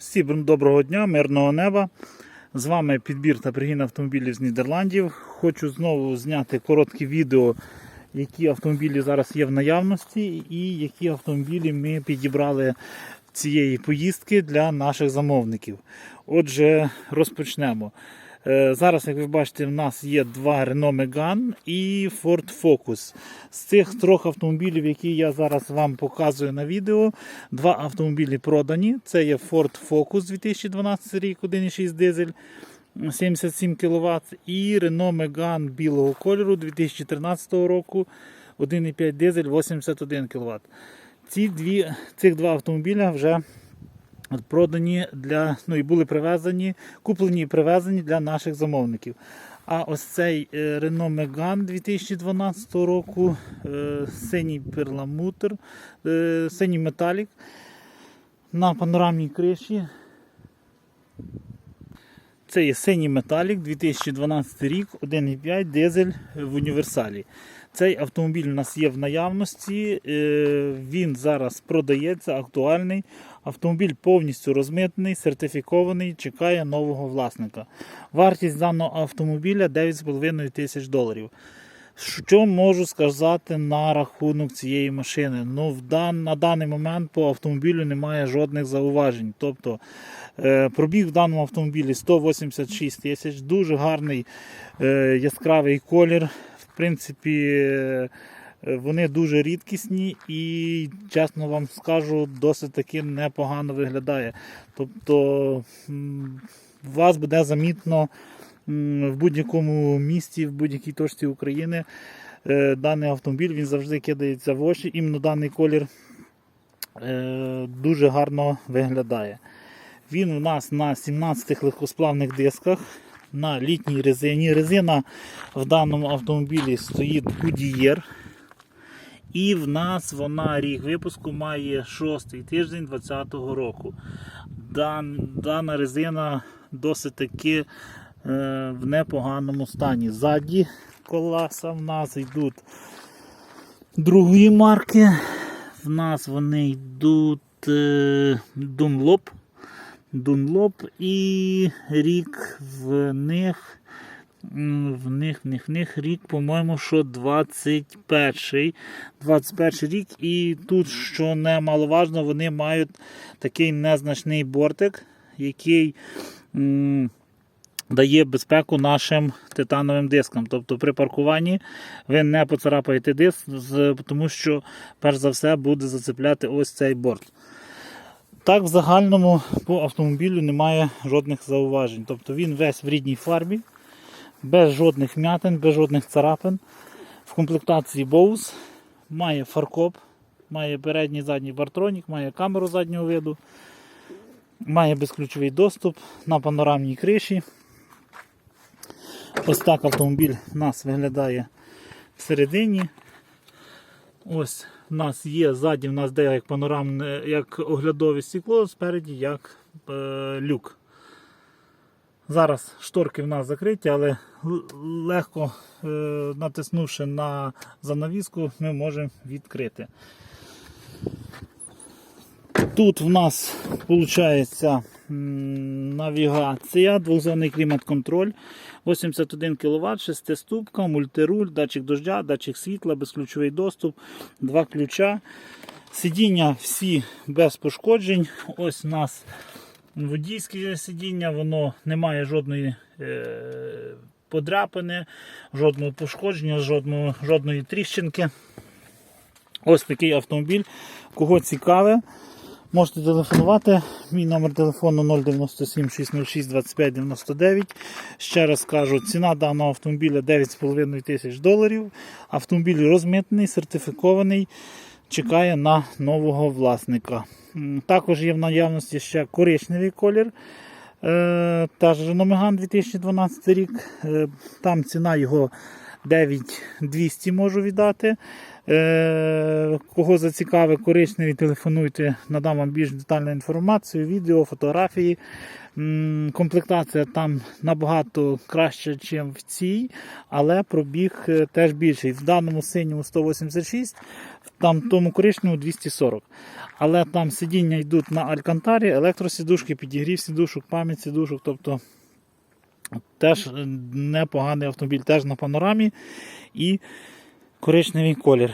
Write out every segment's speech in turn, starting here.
Всім доброго дня, мирного неба. З вами підбір та пригін автомобілів з Нідерландів. Хочу знову зняти коротке відео, які автомобілі зараз є в наявності, і які автомобілі ми підібрали цієї поїздки для наших замовників. Отже, розпочнемо. Е, Зараз, як ви бачите, в нас є два Renault Megane і Ford Focus. З цих трьох автомобілів, які я зараз вам показую на відео, два автомобілі продані. Це є Ford Focus 2012 рік, 1,6 дизель. 77 кВт і Renault Megane білого кольору 2013 року 1,5 дизель 81 кВт. Ці дві, цих два автомобіля вже продані для, ну і були привезені, куплені і привезені для наших замовників. А ось цей е, Renault Megane 2012 року, е, синій перламутр, е, синій металік на панорамній криші. Це є синій металік 2012 рік, 1,5 дизель в універсалі. Цей автомобіль у нас є в наявності, він зараз продається, актуальний. Автомобіль повністю розмитний, сертифікований, чекає нового власника. Вартість даного автомобіля 9,5 тисяч доларів. Що можу сказати на рахунок цієї машини? Ну, в дан, на даний момент по автомобілю немає жодних зауважень. Тобто е, пробіг в даному автомобілі 186 тисяч, дуже гарний е, яскравий колір. В принципі, вони дуже рідкісні і, чесно вам скажу, досить таки непогано виглядає. Тобто вас буде замітно в будь-якому місті, в будь-якій точці України е, даний автомобіль він завжди кидається в очі. Іменно даний колір е, дуже гарно виглядає. Він у нас на 17 легкосплавних дисках на літній резині. Резина в даному автомобілі стоїть Goodyear. І в нас вона рік випуску має шостий тиждень 2020 року. Дан, дана резина досить таки е, в непоганому стані. Ззаді колеса в нас йдуть другої марки. В нас вони йдуть е, Dunlop. Dunlop і рік в них. В них, в них, в них рік, по-моєму, що 21 21 рік. І тут, що немаловажно, вони мають такий незначний бортик, який м, дає безпеку нашим титановим дискам. Тобто при паркуванні ви не поцарапаєте диск, тому що, перш за все, буде зацепляти ось цей борт. Так, в загальному по автомобілю немає жодних зауважень. Тобто він весь в рідній фарбі, без жодних м'ятин, без жодних царапин. В комплектації Bose має фаркоп, має передній задній бартронік, має камеру заднього виду, має безключовий доступ на панорамній криші. Ось так автомобіль у нас виглядає всередині. Ось у нас є ззаді, у нас де як панорамне, як оглядове стекло, спереді як е, люк. Зараз шторки в нас закриті, але легко е, натиснувши на занавіску, ми можемо відкрити. Тут в нас виходить навігація, двохзонний клімат-контроль, 81 кВт, 6 ступка, мультируль, датчик дождя, датчик світла, безключовий доступ, два ключа. Сидіння всі без пошкоджень. Ось у нас водійське сидіння, воно не має жодної е, подряпини, жодного пошкодження, жодного, жодної тріщинки. Ось такий автомобіль. Кого цікаве, можете телефонувати. Мій номер телефону 097 606 25 99. Ще раз кажу, ціна даного автомобіля 9,5 тисяч доларів. Автомобіль розмитний, сертифікований, чекає на нового власника. Також є в наявності ще коричневий колір. Е, Теж Megane 2012 рік. Е, Там ціна його 9200 можу віддати. Е, Кого зацікавить коричневий, телефонуйте, надам вам більш детальну інформацію, відео, фотографії. Комплектація там набагато краще, ніж в цій, але пробіг теж більший. В даному синьому 186, в там тому коричневому 240. Але там сидіння йдуть на алькантарі, електросідушки, підігрів сідушок, пам'ять сідушок. Тобто теж е, непоганий автомобіль, теж на панорамі і коричневий колір.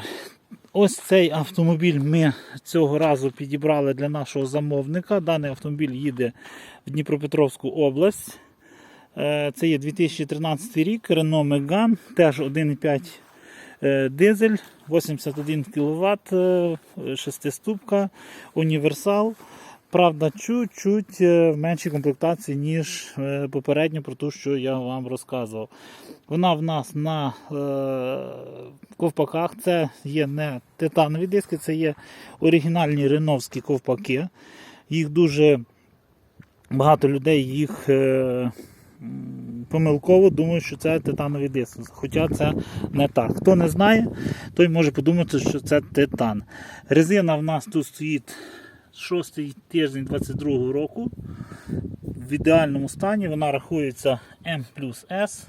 Ось цей автомобіль ми цього разу підібрали для нашого замовника. Даний автомобіль їде в Дніпропетровську область. Е, Це є 2013 рік, Renault Megane, теж 1,5 е, дизель, 81 кВт, 6-ступка, універсал. Правда, чуть-чуть е, в меншій комплектації, ніж е, попередньо про те, що я вам розказував. Вона в нас на е, ковпаках. Це є не титанові диски, це є оригінальні реновські ковпаки. Їх дуже багато людей їх е, помилково думають, що це титанові диски. Хоча це не так. Хто не знає, той може подумати, що це титан. Резина в нас тут стоїть шостий тиждень 22 року. В ідеальному стані вона рахується М плюс С.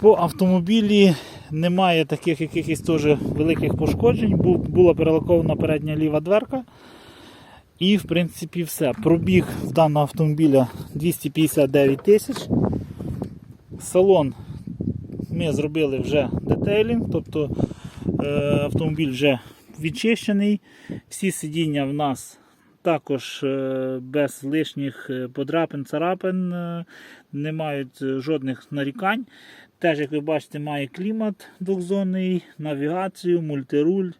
По автомобілі немає таких якихось теж великих пошкоджень. Була перелакована передня ліва дверка. І, в принципі, все. Пробіг в даного автомобіля 259 тисяч. Салон ми зробили вже детейлінг, тобто е, автомобіль вже відчищений. Всі сидіння в нас також е, без лишніх е, подрапин, царапин, не мають жодних нарікань. Теж, як ви бачите, має клімат двохзонний, навігацію, мультируль,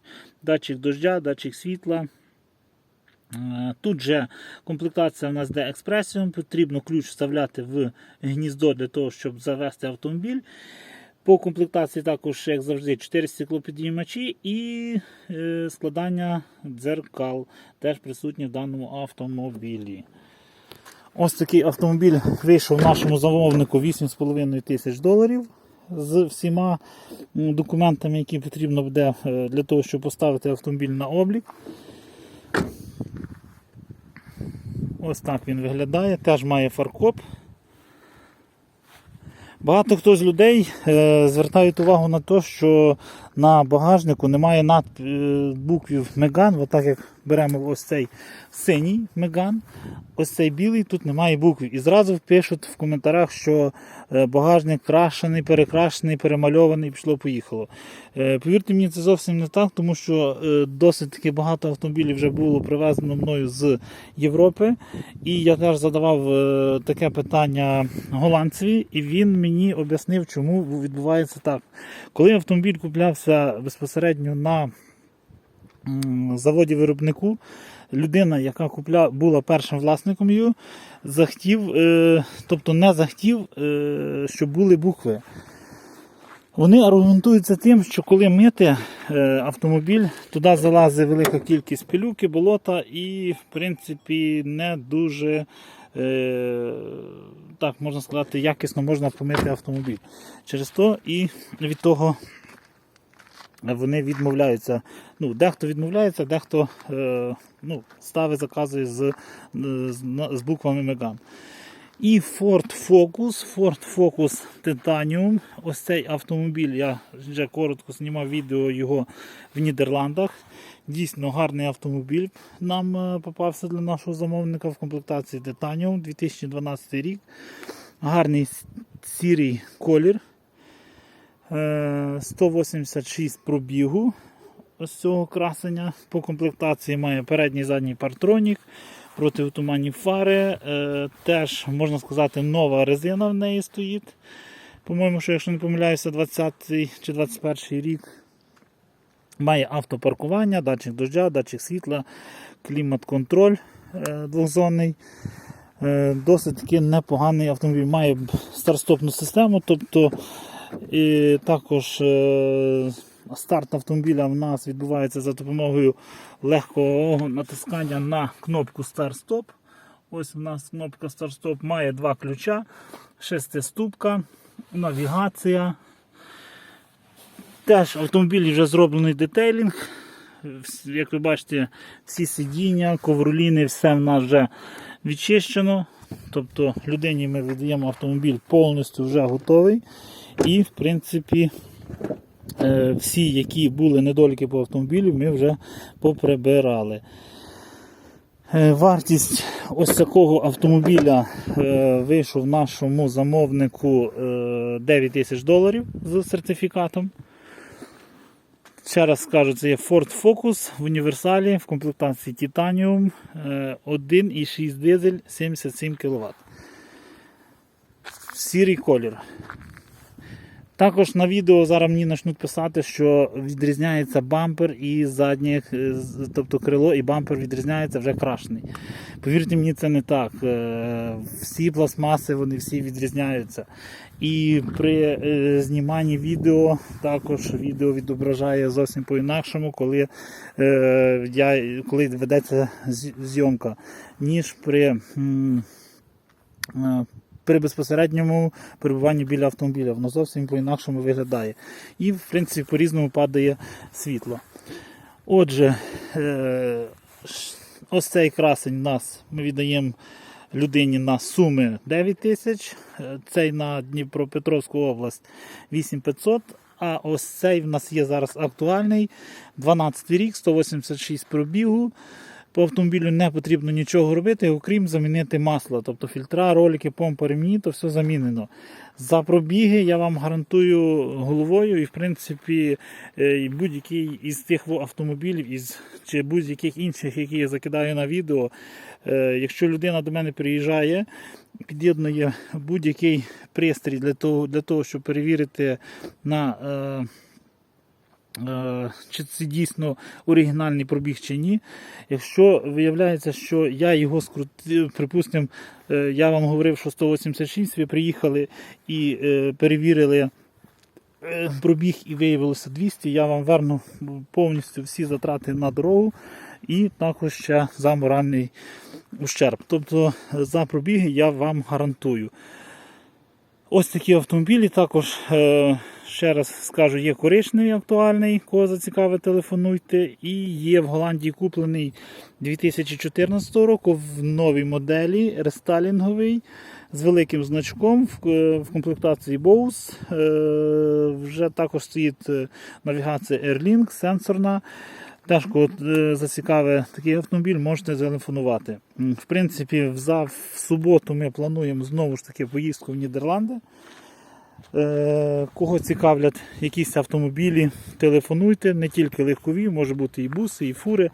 датчик дождя, датчик світла. Е, Тут же комплектація в нас де експресіум, потрібно ключ вставляти в гніздо для того, щоб завести автомобіль. По комплектації також, як завжди, 4 стеклопідіймачі і е, складання дзеркал теж присутні в даному автомобілі. Ось такий автомобіль вийшов нашому замовнику 8,5 тисяч доларів з всіма документами, які потрібно буде е, для того, щоб поставити автомобіль на облік. Ось так він виглядає, теж має фаркоп. Багато хто з людей е, звертають увагу на те, що на багажнику немає над буквів Меган, отак як беремо ось цей синій Меган, ось цей білий, тут немає буквів. І зразу пишуть в коментарях, що е, багажник крашений, перекрашений, перемальований, пішло-поїхало. Е, повірте мені, це зовсім не так, тому що е, досить таки багато автомобілів вже було привезено мною з Європи. І я теж задавав таке питання голландцеві, і він мені об'яснив, чому відбувається так. Коли автомобіль куплявся безпосередньо на заводі виробнику, людина, яка купля, була першим власником її, захотів, е, тобто не захотів, е, щоб були букви. Вони аргументуються тим, що коли мити е, автомобіль, туди залазить велика кількість пилюки, болота і, в принципі, не дуже, так можна сказати, якісно можна помити автомобіль. Через то і від того вони відмовляються. Ну, дехто відмовляється, дехто е, ну, ставить, заказує з, е, з, з буквами Меган. І Ford Focus, Ford Focus Titanium. Ось цей автомобіль, я вже коротко знімав відео його в Нідерландах. Дійсно гарний автомобіль нам е, попався для нашого замовника в комплектації Titanium 2012 рік. Гарний сірий колір. Е, 186 пробігу ось цього красення. По комплектації має передній і задній партронік, протиотуманні фари. Е, Теж, можна сказати, нова резина в неї стоїть. По-моєму, що якщо не помиляюся, 20 чи 21 рік. Має автопаркування, датчик дождя, датчик світла, клімат-контроль е, двохзонний. Е, Досить таки непоганий автомобіль. Має старт-стопну систему, тобто і також старт автомобіля в нас відбувається за допомогою легкого натискання на кнопку старт-стоп. Ось у нас кнопка старт-стоп має два ключа, шестиступка, навігація. Теж автомобілі вже зроблений детейлінг. Як ви бачите, всі сидіння, ковроліни, все в нас вже відчищено. Тобто людині ми віддаємо автомобіль повністю вже готовий. І, в принципі, Всі, які були недоліки по автомобілю, ми вже поприбирали. Е, Вартість ось такого автомобіля е, вийшов нашому замовнику е, 9 тисяч доларів з сертифікатом. Ще раз скажу, це є Ford Focus в універсалі в комплектації Titanium е, 1,6 дизель 77 кВт. Сірий колір. Також на відео зараз мені почнуть писати, що відрізняється бампер і заднє, е, тобто крило і бампер відрізняється вже крашений. Повірте мені, це не так. Е, Всі пластмаси вони всі відрізняються. І при е, зніманні відео також відео відображає зовсім по-інакшому, коли, я, коли ведеться зйомка, ніж при. При безпосередньому перебуванні біля автомобіля. Воно зовсім по-інакшому виглядає. І, в принципі, по-різному падає світло. Отже, е, ось цей красень нас ми віддаємо людині на суми 9 тисяч, е, цей на Дніпропетровську область 8500. А ось цей в нас є зараз актуальний 12 рік, 186 пробігу. По автомобілю не потрібно нічого робити, окрім замінити масло, тобто фільтра, ролики, помпа, ремні, то все замінено. За пробіги я вам гарантую головою, і в принципі е, будь-який із тих автомобілів із, чи будь-яких інших, які я закидаю на відео, е, якщо людина до мене приїжджає, під'єднує будь-який пристрій для того, для того щоб перевірити на. Е, чи це дійсно оригінальний пробіг чи ні. Якщо виявляється, що я його скрутив, припустимо, е, я вам говорив, що 186, ви приїхали і е, перевірили пробіг і виявилося 200, я вам верну повністю всі затрати на дорогу і також ще за моральний ущерб. Тобто за пробіги я вам гарантую. Ось такі автомобілі також, е, ще раз скажу, є коричневий актуальний, кого зацікавить, телефонуйте. І є в Голландії куплений 2014 року в новій моделі рестайлінговий з великим значком в, е, комплектації Bose. Е, вже також стоїть навігація Airlink, сенсорна. Теж, кого е, зацікавить такий автомобіль, можете телефонувати. В принципі, за, в суботу ми плануємо знову ж таки поїздку в Нідерланди. Е, Кого цікавлять якісь автомобілі, телефонуйте, не тільки легкові, може бути і буси, і фури.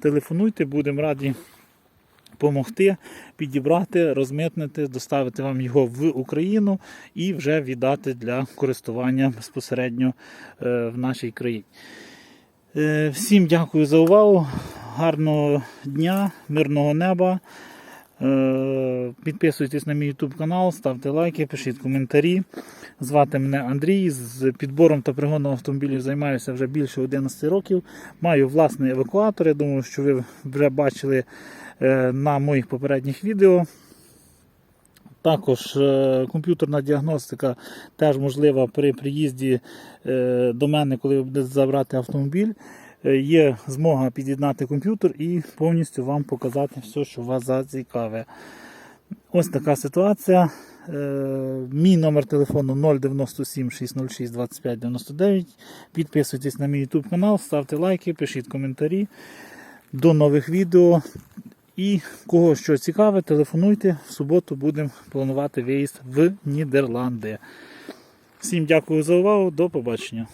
Телефонуйте, будемо раді допомогти, підібрати, розмитнити, доставити вам його в Україну і вже віддати для користування безпосередньо е, в нашій країні. Е, Всім дякую за увагу. Гарного дня, мирного неба. Е, Підписуйтесь на мій YouTube канал, ставте лайки, пишіть коментарі. Звати мене Андрій. З підбором та пригоном автомобілів займаюся вже більше 11 років. Маю власний евакуатор. Я думаю, що ви вже бачили е, на моїх попередніх відео. Також е, комп'ютерна діагностика теж можлива при приїзді е, до мене, коли ви будете забрати автомобіль. Е, Є змога під'єднати комп'ютер і повністю вам показати все, що вас зацікаве. Ось така ситуація. Мій номер телефону 097 606 25 99. Підписуйтесь на мій YouTube канал, ставте лайки, пишіть коментарі. До нових відео. І кого що цікаве, телефонуйте. В суботу будемо планувати виїзд в Нідерланди. Всім дякую за увагу, до побачення.